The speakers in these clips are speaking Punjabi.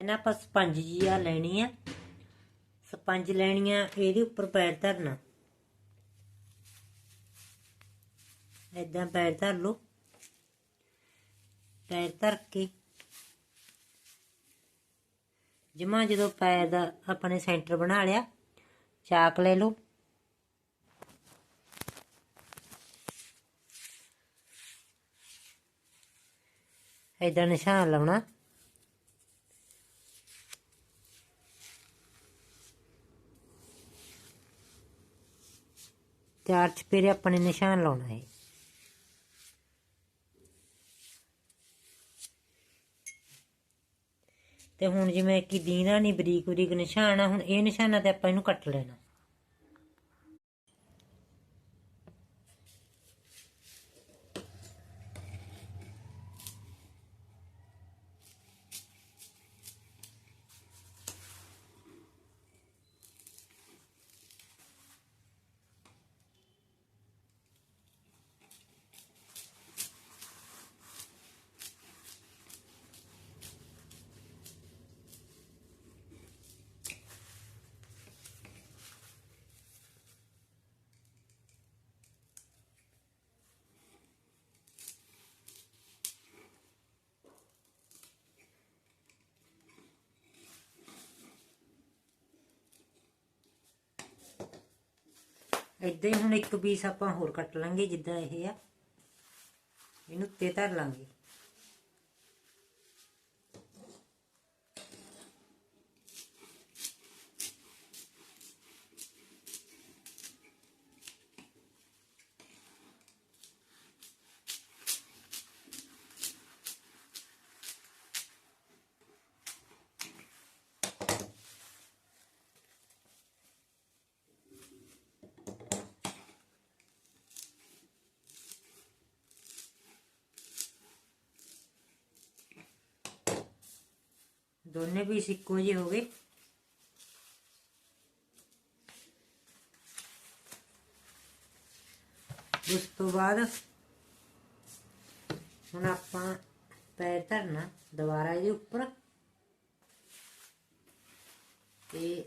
ਇਹਨਾਂ ਆਪਾਂ ਸਪੰਜ ਜੀ ਆ ਲੈਣੀ ਆ। ਸਪੰਜ ਲੈਣੀ ਆ ਇਹਦੇ ਉੱਪਰ ਪੈਰ ਧਰਨਾ। ਏਦਾਂ ਪੈਰ ਧਰ ਲਓ। ਪੈਰ ਧਰ ਕੇ। ਜਮਾ ਜਦੋਂ ਪੈਰ ਦਾ ਆਪਣੇ ਸੈਂਟਰ ਬਣਾ ਲਿਆ, ਚਾਕ ਲੈ ਲਓ। ਏਦਾਂ ਨਿਸ਼ਾਨ ਲਾਉਣਾ। ਚਾਰ ਚਪੇਰੇ ਆਪਣੇ ਨਿਸ਼ਾਨ ਲਾਉਣਾ ਹੈ। ਤੇ ਹੁਣ ਜਿਵੇਂ ਕਿ ਦੀਨਾ ਨਹੀਂ ਬਰੀਕ ਬਰੀਕ ਨਿਸ਼ਾਨ ਆ, ਹੁਣ ਇਹ ਨਿਸ਼ਾਨਾਂ ਤੇ ਆਪਾਂ ਇਹਨੂੰ ਕੱਟ ਲੈਣਾ। ਏਦਾਂ ਹੀ ਹੁਣ ਇੱਕ ਪੀਸ ਆਪਾਂ ਹੋਰ ਕੱਟ ਲਾਂਗੇ, ਜਿੱਦਾਂ ਇਹ ਆ। ਇਹਨੂੰ ਉੱਤੇ ਧਰ ਲਾਂਗੇ। ਦੋਨੇ ਪੀਸ ਇੱਕੋ ਜਿਹੇ ਹੋ ਗਏ। ਉਸ ਤੋਂ ਬਾਅਦ ਹੁਣ ਆਪਾਂ ਪੈਰ ਧਰਨਾ ਦੁਬਾਰਾ ਇਹਦੇ ਉੱਪਰ। ਤੇ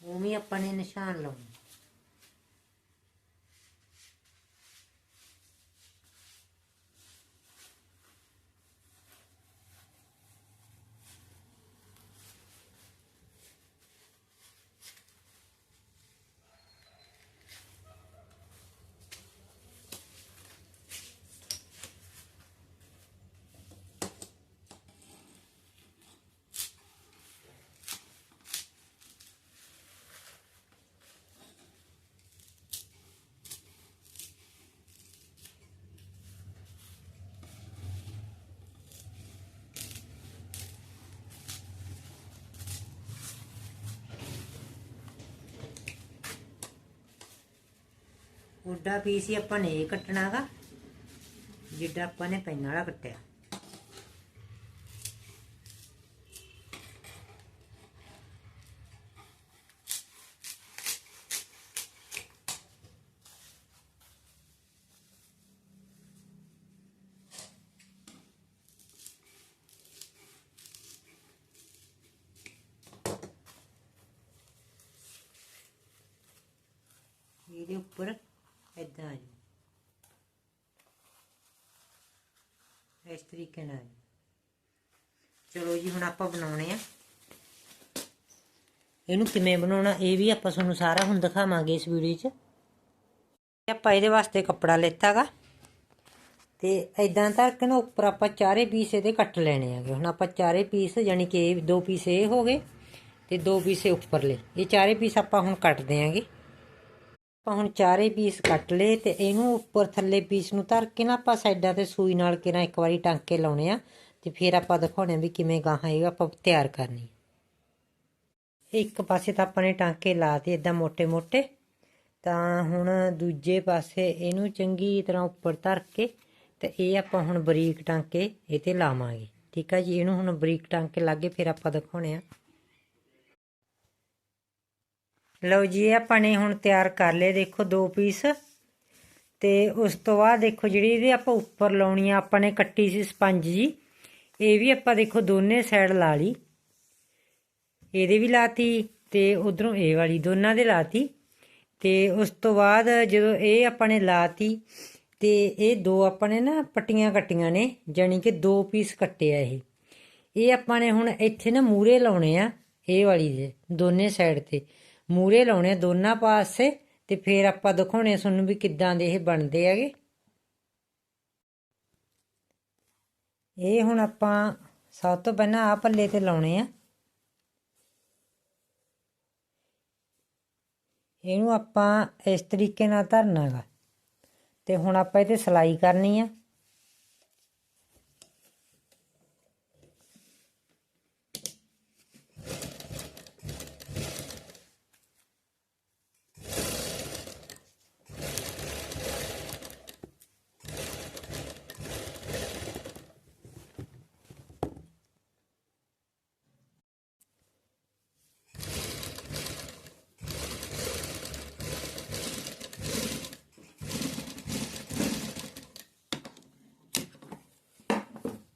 ਉਵੇਂ ਆਪਾਂ ਨੇ ਨਿਸ਼ਾਨ ਲਾਉਣਾ। ਉੱਡਾ ਪੀਸ ਹੀ ਆਪਾਂ ਨੇ ਇਹ ਕੱਟਣਾਗਾ ਜਿੱਡਾ ਆਪਾਂ ਨੇ ਪੈਨ ਵਾਲਾ ਕੱਟਿਆ ਇਹਦੇ ਉੱਪਰ ਏਦਾਂ ਆ ਜਾਓ ਇਸ ਤਰੀਕੇ ਨਾਲ। ਚਲੋ ਜੀ, ਹੁਣ ਆਪਾਂ ਬਣਾਉਣੇ ਆ। ਇਹਨੂੰ ਕਿਵੇਂ ਬਣਾਉਣਾ, ਇਹ ਵੀ ਆਪਾਂ ਤੁਹਾਨੂੰ ਸਾਰਾ ਹੁਣ ਦਿਖਾਵਾਂਗੇ ਇਸ ਵੀਡੀਓ 'ਚ। ਆਪਾਂ ਇਹਦੇ ਵਾਸਤੇ ਕੱਪੜਾ ਲੈਤਾਗਾ। ਤੇ ਐਦਾਂ ਧਰ ਕੇ ਨਾ ਉੱਪਰ ਆਪਾਂ ਚਾਰੇ ਪੀਸ ਇਹਦੇ ਕੱਟ ਲੈਣੇ ਆਗੇ ਹੁਣ ਆਪਾਂ ਚਾਰੇ ਪੀਸ, ਯਾਨੀ ਕਿ ਇਹ ਦੋ ਪੀਸ ਇਹ ਹੋ ਗਏ ਤੇ ਦੋ ਪੀਸ ਉੱਪਰ ਉੱਪਰਲੇ। ਇਹ ਚਾਰੇ ਪੀਸ ਆਪਾਂ ਹੁਣ ਕੱਟਦੇ ਆਂਗੇ ਆਪਾਂ ਹੁਣ ਚਾਰੇ ਪੀਸ ਕੱਟ ਲਏ ਤੇ ਇਹਨੂੰ ਉੱਪਰ ਥੱਲੇ ਪੀਸ ਨੂੰ ਧਰ ਕੇ ਨਾ ਆਪਾਂ ਸਾਈਡਾਂ ਤੇ ਸੂਈ ਨਾਲ ਕਿਰਾਂ ਇੱਕ ਵਾਰੀ ਟਾਂਕੇ ਲਾਉਣੇ ਆ ਤੇ ਫਿਰ ਆਪਾਂ ਦਿਖਾਉਣੇ ਆ ਵੀ ਕਿਵੇਂ ਗਾਹਾਂ ਇਹ ਆਪਾਂ ਤਿਆਰ ਕਰਨੀ। ਇੱਕ ਪਾਸੇ ਤਾਂ ਆਪਾਂ ਨੇ ਟਾਂਕੇ ਲਾਤੇ ਇਦਾਂ ਮੋٹے-ਮੋٹے ਤਾਂ ਹੁਣ ਦੂਜੇ ਪਾਸੇ ਇਹਨੂੰ ਚੰਗੀ ਤਰ੍ਹਾਂ ਉੱਪਰ ਧਰ ਕੇ ਤੇ ਇਹ ਆਪਾਂ ਹੁਣ ਬਰੀਕ ਟਾਂਕੇ ਇਹ ਤੇ ਲਾਵਾਂਗੇ। ਠੀਕ ਆ ਜੀ, ਇਹਨੂੰ ਹੁਣ ਬਰੀਕ ਟਾਂਕੇ ਲਾਗੇ ਫਿਰ ਆਪਾਂ ਦਿਖਾਉਣੇ ਆ। ਲਓ ਜੀ, ਇਹ ਆਪਾਂ ਨੇ ਹੁਣ ਤਿਆਰ ਕਰ ਲਏ, ਦੇਖੋ ਦੋ ਪੀਸ। ਤੇ ਉਸ ਤੋਂ ਬਾਅਦ ਦੇਖੋ ਜਿਹੜੀ ਇਹਦੇ ਆਪਾਂ ਉੱਪਰ ਲਾਉਣੀ ਆ, ਆਪਾਂ ਨੇ ਕੱਟੀ ਸੀ ਸਪੰਜ ਜੀ। ਇਹ ਵੀ ਆਪਾਂ ਦੇਖੋ ਦੋਨੇ ਸਾਈਡ ਲਾ ਲਈ। ਇਹਦੇ ਵੀ ਲਾਤੀ ਤੇ ਉਧਰੋਂ ਇਹ ਵਾਲੀ ਦੋਨਾਂ ਦੇ ਲਾਤੀ। ਤੇ ਉਸ ਤੋਂ ਬਾਅਦ ਜਦੋਂ ਇਹ ਆਪਾਂ ਨੇ ਲਾਤੀ, ਤੇ ਇਹ ਦੋ ਆਪਾਂ ਨੇ ਨਾ ਪੱਟੀਆਂ ਕੱਟੀਆਂ ਨੇ ਜਾਨੀ ਕਿ ਦੋ ਪੀਸ ਕੱਟੇ ਆ ਇਹ। ਇਹ ਆਪਾਂ ਨੇ ਹੁਣ ਇੱਥੇ ਨਾ ਮੂਰੇ ਲਾਉਣੇ ਆ, ਇਹ ਵਾਲੀ ਦੇ, ਦੋਨੇ ਸਾਈਡ ਤੇ। ਮੂਰੇ ਲਾਉਣੇ ਦੋਨਾਂ ਪਾਸੇ ਤੇ ਫਿਰ ਆਪਾਂ ਦਿਖਾਉਣੇ ਤੁਹਾਨੂੰ ਵੀ ਕਿੱਦਾਂ ਦੇ ਇਹ ਬਣਦੇ ਹੈਗੇ। ਇਹ ਹੁਣ ਆਪਾਂ ਸਭ ਤੋਂ ਪਹਿਲਾਂ ਆ ਪੱਲੇ ਤੇ ਲਾਉਣੇ ਆ। ਇਹਨੂੰ ਆਪਾਂ ਇਸ ਤਰੀਕੇ ਨਾਲ ਧਰਨਾਗਾ ਤੇ ਹੁਣ ਆਪਾਂ ਇਹ ਇਹਤੇ ਸਲਾਈ ਕਰਨੀ ਆ।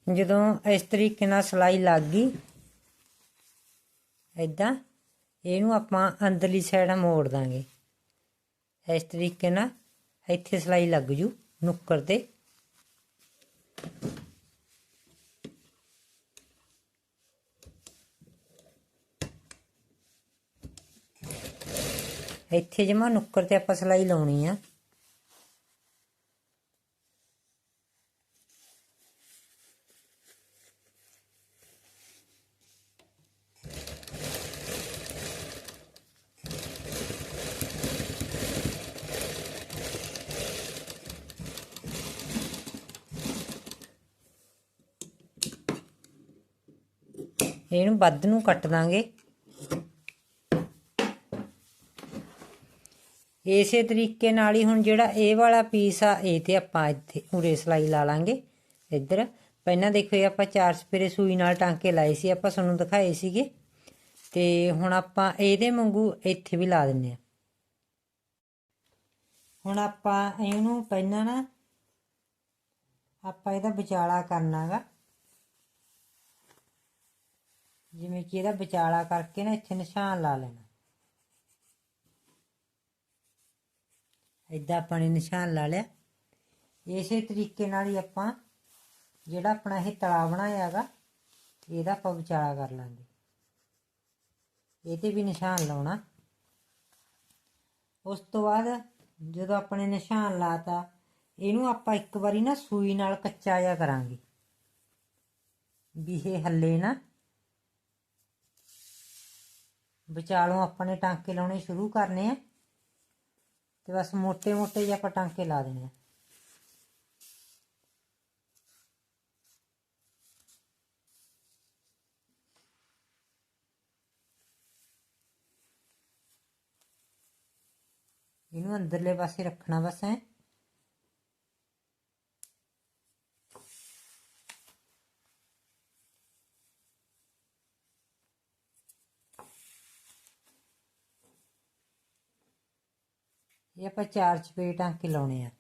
ਜਦੋਂ ਇਸ ਤਰੀਕੇ ਨਾਲ ਸਲਾਈ ਲੱਗ ਗਈ ਇਦਾਂ ਇਹਨੂੰ ਆਪਾਂ ਅੰਦਰਲੀ ਸਾਈਡ ਮੋੜ ਦਾਂਗੇ। ਇਸ ਤਰੀਕੇ ਨਾਲ ਇੱਥੇ ਸਲਾਈ ਲੱਗ ਜੂ ਨੁੱਕਰ ਤੇ। ਇੱਥੇ ਜਮਾ ਨੁੱਕਰ ਤੇ ਆਪਾਂ ਸਲਾਈ ਲਾਉਣੀ ਆ। ਇਹਨੂੰ ਵੱਧ ਨੂੰ ਕੱਟ ਦਾਂਗੇ। ਇਸੇ ਤਰੀਕੇ ਨਾਲ ਹੀ ਹੁਣ ਜਿਹੜਾ ਇਹ ਵਾਲਾ ਪੀਸ ਆ, ਇਹ ਤੇ ਆਪਾਂ ਇੱਥੇ ਉਰੇ ਸਲਾਈ ਲਾ ਲਾਂਗੇ, ਇੱਧਰ। ਪਹਿਲਾਂ ਦੇਖੋ, ਇਹ ਆਪਾਂ ਚਾਰ ਸਪੇਰੇ ਸੂਈ ਨਾਲ ਟਾਂਕੇ ਲਾਏ ਸੀ, ਆਪਾਂ ਤੁਹਾਨੂੰ ਦਿਖਾਏ ਸੀਗੇ। ਤੇ ਹੁਣ ਆਪਾਂ ਇਹਦੇ ਵਾਂਗੂ ਇੱਥੇ ਵੀ ਲਾ ਦਿੰਨੇ ਆ ਹੁਣ ਆਪਾਂ ਇਹਨੂੰ ਪਹਿਲਾਂ ਨਾ ਆਪਾਂ ਇਹਦਾ ਵਿਚਾਲਾ ਕਰਨਾਗਾ ਜਿਵੇਂ ਕਿ ਇਹਦਾ ਵਿਚਾਲਾ ਕਰਕੇ ਨਾ ਇੱਥੇ ਨਿਸ਼ਾਨ ਲਾ ਲੈਣਾ। ਇਦਾਂ ਆਪਾਂ ਨੇ ਨਿਸ਼ਾਨ ਲਾ ਲਿਆ। ਇਸੇ ਤਰੀਕੇ ਨਾਲ ਹੀ ਆਪਾਂ ਜਿਹੜਾ ਆਪਣਾ ਇਹ ਤਲਾ ਬਣਾਇਆ ਹੈਗਾ, ਇਹਦਾ ਆਪਾਂ ਵਿਚਾਲਾ ਕਰ ਲਾਂਗੇ। ਇਹ ਵੀ ਨਿਸ਼ਾਨ ਲਾਉਣਾ। ਉਸ ਤੋਂ ਬਾਅਦ ਜਦੋਂ ਆਪਣੇ ਨਿਸ਼ਾਨ ਲਾਤਾ, ਇਹਨੂੰ ਆਪਾਂ ਇੱਕ ਵਾਰੀ ਨਾ ਸੂਈ ਨਾਲ ਕੱਚਾ ਜਿਹਾ ਕਰਾਂਗੇ। ਵੀ ਇਹ ਹੱਲੇ ਨਾ ਵਿਚਾਲੋਂ ਆਪਾਂ ਨੇ ਟਾਂਕੇ ਲਾਉਣੇ ਸ਼ੁਰੂ ਕਰਨੇ ਆ ਤੇ ਬਸ ਮੋਟੇ ਮੋਟੇ ਜਿਹਾ ਆਪਾਂ ਟਾਂਕੇ ਲਾ ਦੇਣੇ ਆ। ਇਹਨੂੰ ਅੰਦਰਲੇ ਪਾਸੇ ਰੱਖਣਾ ਬਸ ਹੈ। ਆਪਾਂ ਚਾਰ ਚਪੇੜ ਟਾਂਕੇ ਲਾਉਣੇ ਆ।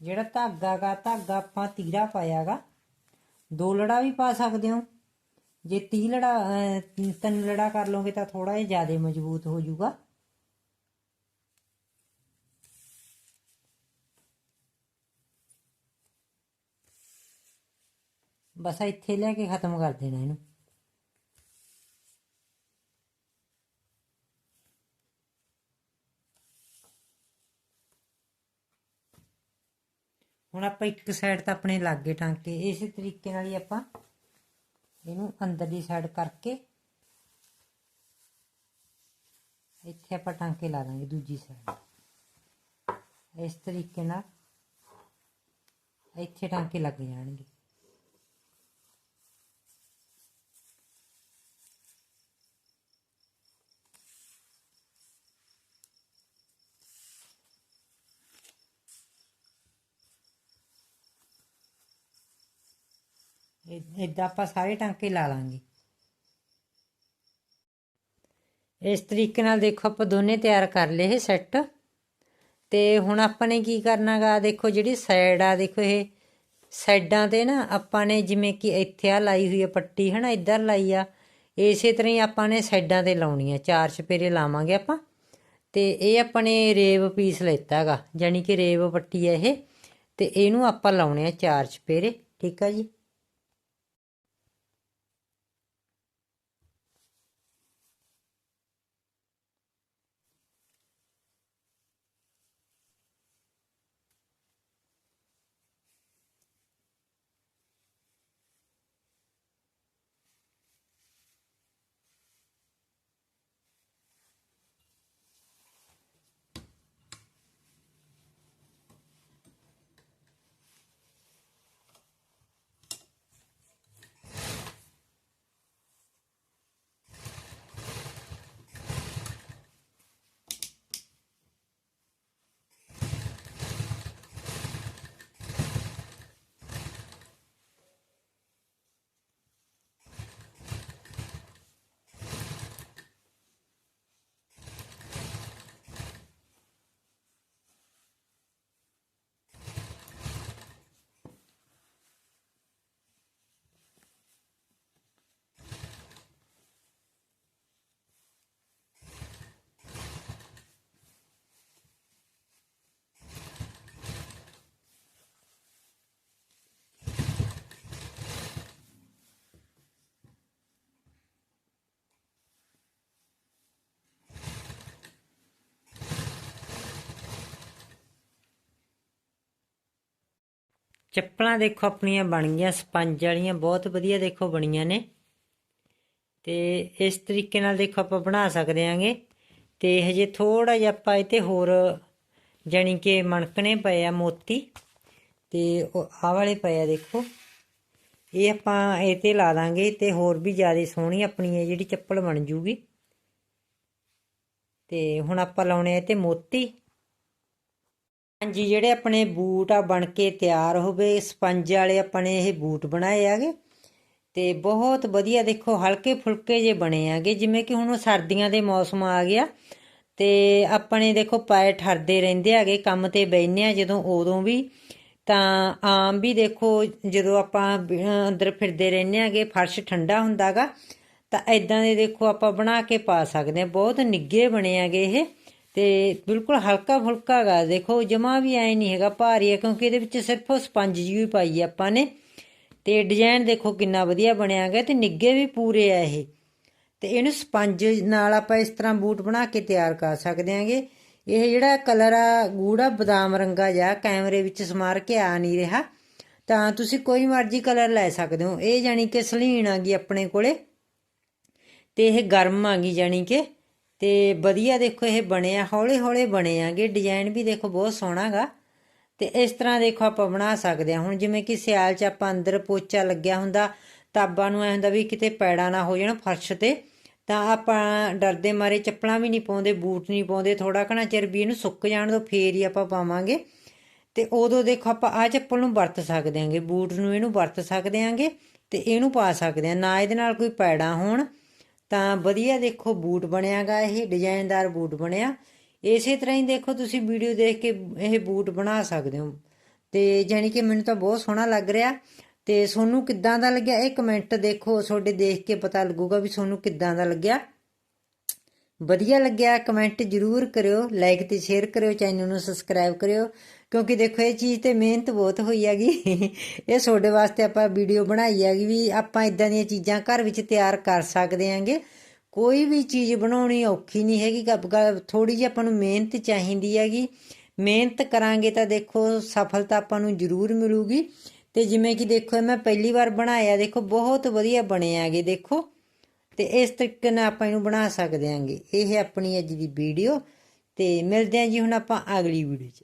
ਜਿਹੜਾ ਧਾਗਾ ਗਾ, ਧਾਗਾ ਆਪਾਂ ਤੀਰਾ ਪਾਇਆਗਾ, ਦੋ ਲੜਾ ਵੀ ਪਾ ਸਕਦੇ ਹੋ। ਜੇ 30 ਲੜਾ ਅਹ, ਤਿੰਨ ਲੜਾ ਕਰ ਲਓਗੇ ਤਾਂ ਥੋੜਾ ਜਿਹਾ ਜ਼ਿਆਦਾ ਮਜ਼ਬੂਤ ਹੋ ਜਾਊਗਾ। ਬਸ ਇੱਥੇ ਲੈ ਕੇ ਖਤਮ ਕਰ ਦੇਣਾ ਇਹਨੂੰ। ਹੁਣ ਆਪਾਂ ਇੱਕ ਸਾਈਡ ਤਾਂ ਆਪਣੇ ਲਾਗੇ ਟਾਂਕੇ ਇਸੇ ਤਰੀਕੇ ਨਾਲ ਹੀ ਆਪਾਂ ਇਹਨੂੰ ਅੰਦਰਲੀ ਸਾਈਡ ਕਰਕੇ। ਇੱਥੇ ਆਪਾਂ ਟਾਂਕੇ ਲਾ ਦਾਂਗੇ ਦੂਜੀ ਸਾਈਡ ਇਸ ਤਰੀਕੇ ਨਾਲ ਇੱਥੇ ਟਾਂਕੇ ਲੱਗ ਜਾਣਗੇ। ਇਦਾਂ ਆਪਾਂ ਸਾਰੇ ਟਾਂਕੇ ਲਾ ਲਾਂਗੇ। ਇਸ ਤਰੀਕੇ ਨਾਲ ਦੇਖੋ ਆਪਾਂ ਦੋਨੇ ਤਿਆਰ ਕਰ ਲਏ ਇਹ ਸੈੱਟ ਤੇ ਹੁਣ ਆਪਾਂ ਨੇ ਕੀ ਕਰਨਾਗਾ ਦੇਖੋ ਜਿਹੜੀ ਸਾਈਡ ਆ, ਦੇਖੋ ਇਹ ਸਾਈਡਾਂ ਤੇ ਨਾ ਆਪਾਂ ਨੇ ਜਿਵੇਂ ਕਿ ਇੱਥੇ ਆ ਲਾਈ ਹੋਈ ਆ ਪੱਟੀ, ਹਨਾ? ਇੱਧਰ ਲਾਈ ਆ। ਇਸੇ ਤਰ੍ਹਾਂ ਹੀ ਆਪਾਂ ਨੇ ਸਾਈਡਾਂ ਤੇ ਲਾਉਣੀ ਆ। ਚਾਰ ਚਪੇਰੇ ਲਾਵਾਂਗੇ ਆਪਾਂ। ਤੇ ਇਹ ਆਪਾਂ ਨੇ ਰੇਵ ਪੀਸ ਲੈਤਾਗਾ ਯਾਨੀ ਕਿ ਰੇਵ ਪੱਟੀ ਹੈ ਇਹ। ਤੇ ਇਹਨੂੰ ਆਪਾਂ ਲਾਉਣੇ ਆ ਚਾਰ ਚਪੇਰੇ ਠੀਕ ਆ ਜੀ? ਚੱਪਲਾਂ ਦੇਖੋ ਆਪਣੀਆਂ ਬਣ ਗਈਆਂ ਸਪੰਜ ਵਾਲੀਆਂ, ਬਹੁਤ ਵਧੀਆ ਦੇਖੋ ਬਣੀਆਂ ਨੇ। ਤੇ ਇਸ ਤਰੀਕੇ ਨਾਲ ਦੇਖੋ ਆਪਾਂ ਬਣਾ ਸਕਦੇ ਆਂਗੇ। ਤੇ ਹਜੇ ਥੋੜਾ ਜਿਹਾ ਆਪਾਂ ਇਹ ਤੇ ਹੋਰ ਜਾਨੀ ਕਿ ਮਣਕਣੇ ਪਏ ਆ ਮੋਤੀ ਤੇ ਉਹ ਆਹ ਵਾਲੇ ਪਏ ਆ ਦੇਖੋ। ਇਹ ਆਪਾਂ ਇਹ ਤੇ ਲਾ ਦਾਂਗੇ ਤੇ ਹੋਰ ਵੀ ਜ਼ਿਆਦਾ ਸੋਹਣੀ ਆਪਣੀ ਇਹ ਜਿਹੜੀ ਚੱਪਲ ਬਣ ਜੂਗੀ। ਤੇ ਹੁਣ ਆਪਾਂ ਲਾਉਣੇ ਆ ਤੇ ਮੋਤੀ। ਹਾਂਜੀ, ਜਿਹੜੇ ਆਪਣੇ ਬੂਟ ਆ ਬਣ ਕੇ ਤਿਆਰ ਹੋਵੇ, ਸਪੰਜ ਵਾਲੇ ਆਪਾਂ ਨੇ ਇਹ ਬੂਟ ਬਣਾਏ ਆਗੇ ਤੇ ਬਹੁਤ ਵਧੀਆ ਦੇਖੋ, ਹਲਕੇ ਫੁਲਕੇ ਜੇ ਬਣੇ ਆਗੇ ਜਿਵੇਂ ਕਿ ਹੁਣ ਸਰਦੀਆਂ ਦੇ ਮੌਸਮ ਆ ਗਿਆ, ਤੇ ਆਪਣੇ ਦੇਖੋ ਪਾਏ ਠਰਦੇ ਰਹਿੰਦੇ ਆਗੇ ਕੰਮ ਤੇ ਬੈਠਨੇ ਆ ਜਦੋਂ ਉਦੋਂ ਵੀ। ਤਾਂ ਆਮ ਵੀ ਦੇਖੋ, ਜਦੋਂ ਆਪਾਂ ਅੰਦਰ ਫਿਰਦੇ ਰਹਿੰਦੇ ਆਗੇ ਫਰਸ਼ ਠੰਡਾ ਹੁੰਦਾਗਾ, ਤਾਂ ਐਦਾਂ ਦੇ ਦੇਖੋ ਆਪਾਂ ਬਣਾ ਕੇ ਪਾ ਸਕਦੇ ਆ। ਬਹੁਤ ਨਿੱਗੇ ਬਣੇ ਆਗੇ ਇਹ। ਤੇ ਬਿਲਕੁਲ ਹਲਕਾ ਫੁਲਕਾ ਗਾ। ਦੇਖੋ, ਜਮਾ ਵੀ ਐ ਨਹੀਂ ਹੈਗਾ ਭਾਰੀ ਹੈ, ਕਿਉਂਕਿ ਇਹਦੇ ਵਿੱਚ ਸਿਰਫ ਸਪੰਜ ਜਿਹੀ ਪਾਈ ਆਪਾਂ ਨੇ। ਤੇ ਡਿਜ਼ਾਈਨ ਦੇਖੋ ਕਿੰਨਾ ਵਧੀਆ ਬਣਿਆ ਗਿਆ ਤੇ ਨਿੱਗੇ ਵੀ ਪੂਰੇ ਆ ਇਹ। ਤੇ ਇਹਨੂੰ ਸਪੰਜ ਨਾਲ ਆਪਾਂ ਇਸ ਤਰ੍ਹਾਂ ਬੂਟ ਬਣਾ ਕੇ ਤਿਆਰ ਕਰ ਸਕਦੇ ਆਂਗੇ ਇਹ ਜਿਹੜਾ ਕਲਰ ਆ, ਗੂੜਾ ਬਦਾਮ ਰੰਗਾ ਜਾਂ ਕੈਮਰੇ ਵਿੱਚ ਸਮਾਰ ਕੇ ਆ ਨਹੀਂ ਰਿਹਾ। ਤਾਂ ਤੁਸੀਂ ਕੋਈ ਮਰਜ਼ੀ ਕਲਰ ਲੈ ਸਕਦੇ ਹੋ। ਇਹ ਜਾਨੀ ਕਿ ਸਲੀਣ ਆ ਗਈ ਆਪਣੇ ਕੋਲੇ। ਤੇ ਇਹ ਗਰਮ ਆ ਗਈ ਜਾਨੀ ਕਿ। ਤੇ ਵਧੀਆ ਦੇਖੋ ਇਹ ਬਣਿਆ ਹੌਲੇ ਹੌਲੇ ਬਣੇ ਆਗੇ ਡਿਜ਼ਾਈਨ ਵੀ ਦੇਖੋ ਬਹੁਤ ਸੋਹਣਾਗਾ ਤੇ ਇਸ ਤਰ੍ਹਾਂ ਦੇਖੋ ਆਪਾਂ ਬਣਾ ਸਕਦੇ ਹਾਂ। ਹੁਣ ਜਿਵੇਂ ਕਿ ਸਿਆਲ 'ਚ ਆਪਾਂ ਅੰਦਰ ਪੋਚਾ ਲੱਗਿਆ ਹੁੰਦਾ, ਤਾਬਾਂ ਨੂੰ ਐ ਹੁੰਦਾ ਵੀ ਕਿਤੇ ਪੈੜਾ ਨਾ ਹੋ ਜਾਣ ਫਰਸ਼ ਤੇ, ਤਾਂ ਆਪਾਂ ਡਰਦੇ ਮਾਰੇ ਚੱਪਲਾਂ ਵੀ ਨਹੀਂ ਪਾਉਂਦੇ, ਬੂਟ ਨਹੀਂ ਪਾਉਂਦੇ ਥੋੜਾ ਘਣਾ ਚਿਰ ਵੀ ਇਹਨੂੰ ਸੁੱਕ ਜਾਣ ਤੋਂ ਫੇਰ ਹੀ ਆਪਾਂ ਪਾਵਾਂਗੇ। ਤੇ ਉਦੋਂ ਦੇਖੋ ਆਪਾਂ ਆ ਚੱਪਲ ਨੂੰ ਵਰਤ ਸਕਦੇ ਹਾਂਗੇ, ਬੂਟ ਨੂੰ ਇਹਨੂੰ ਵਰਤ ਸਕਦੇ ਹਾਂਗੇ ਤੇ ਇਹਨੂੰ ਪਾ ਸਕਦੇ ਹਾਂ। ਨਾ ਇਹਦੇ ਨਾਲ ਕੋਈ ਪੈੜਾ ਹੋਣ ਤਾਂ ਵਧੀਆ ਦੇਖੋ ਬੂਟ ਬਣਿਆਗਾ, ਇਹ ਡਿਜ਼ਾਈਨਦਾਰ ਬੂਟ ਬਣਿਆ। ਇਸੇ ਤਰ੍ਹਾਂ ਹੀ ਦੇਖੋ ਤੁਸੀਂ ਵੀਡੀਓ ਦੇਖ ਕੇ ਇਹ ਬੂਟ ਬਣਾ ਸਕਦੇ ਹੋ। ਤੇ ਜਾਨੀ ਕਿ ਮੈਨੂੰ ਤਾਂ ਬਹੁਤ ਸੋਹਣਾ ਲੱਗ ਰਿਹਾ। ਤੇ ਤੁਹਾਨੂੰ ਕਿੱਦਾਂ ਦਾ ਲੱਗਿਆ, ਇਹ ਕਮੈਂਟ ਦੇਖੋ, ਤੁਹਾਡੇ ਦੇਖ ਕੇ ਪਤਾ ਲੱਗੂਗਾ ਵੀ ਤੁਹਾਨੂੰ ਕਿੱਦਾਂ ਦਾ ਲੱਗਿਆ। ਵਧੀਆ ਲੱਗਿਆ, ਕਮੈਂਟ ਜ਼ਰੂਰ ਕਰਿਓ, ਲਾਈਕ ਤੇ ਸ਼ੇਅਰ ਕਰਿਓ, ਚੈਨਲ ਨੂੰ ਸਬਸਕ੍ਰਾਈਬ ਕਰਿਓ। ਕਿਉਂਕਿ ਦੇਖੋ, ਇਹ ਚੀਜ਼ ਤੇ ਮਿਹਨਤ ਬਹੁਤ ਹੋਈ ਹੈਗੀ। ਇਹ ਤੁਹਾਡੇ ਵਾਸਤੇ ਆਪਾਂ ਵੀਡੀਓ ਬਣਾਈ ਹੈਗੀ ਵੀ ਆਪਾਂ ਇਦਾਂ ਦੀਆਂ ਚੀਜ਼ਾਂ ਘਰ ਵਿੱਚ ਤਿਆਰ ਕਰ ਸਕਦੇ ਆਂਗੇ ਕੋਈ ਵੀ ਚੀਜ਼ ਬਣਾਉਣੀ ਔਖੀ ਨਹੀਂ ਹੈਗੀ। ਥੋੜੀ ਜਿਹੀ ਆਪਾਂ ਨੂੰ ਮਿਹਨਤ ਚਾਹੀਦੀ ਹੈਗੀ। ਮਿਹਨਤ ਕਰਾਂਗੇ ਤਾਂ ਦੇਖੋ, ਸਫਲਤਾ ਆਪਾਂ ਨੂੰ ਜ਼ਰੂਰ ਮਿਲੂਗੀ। ਤੇ ਜਿਵੇਂ ਕਿ ਦੇਖੋ ਮੈਂ ਪਹਿਲੀ ਵਾਰ ਬਣਾਇਆ, ਦੇਖੋ, ਬਹੁਤ ਵਧੀਆ ਬਣੇ ਆਗੇ ਦੇਖੋ। ਤੇ ਇਸ ਤਰੀਕੇ ਨਾਲ ਆਪਾਂ ਇਹਨੂੰ ਬਣਾ ਸਕਦੇ ਆਂਗੇ ਇਹ ਆਪਣੀ ਅੱਜ ਦੀ ਵੀਡੀਓ। ਤੇ ਮਿਲਦੇ ਆਂ ਜੀ ਹੁਣ ਆਪਾਂ ਅਗਲੀ ਵੀਡੀਓ 'ਚ।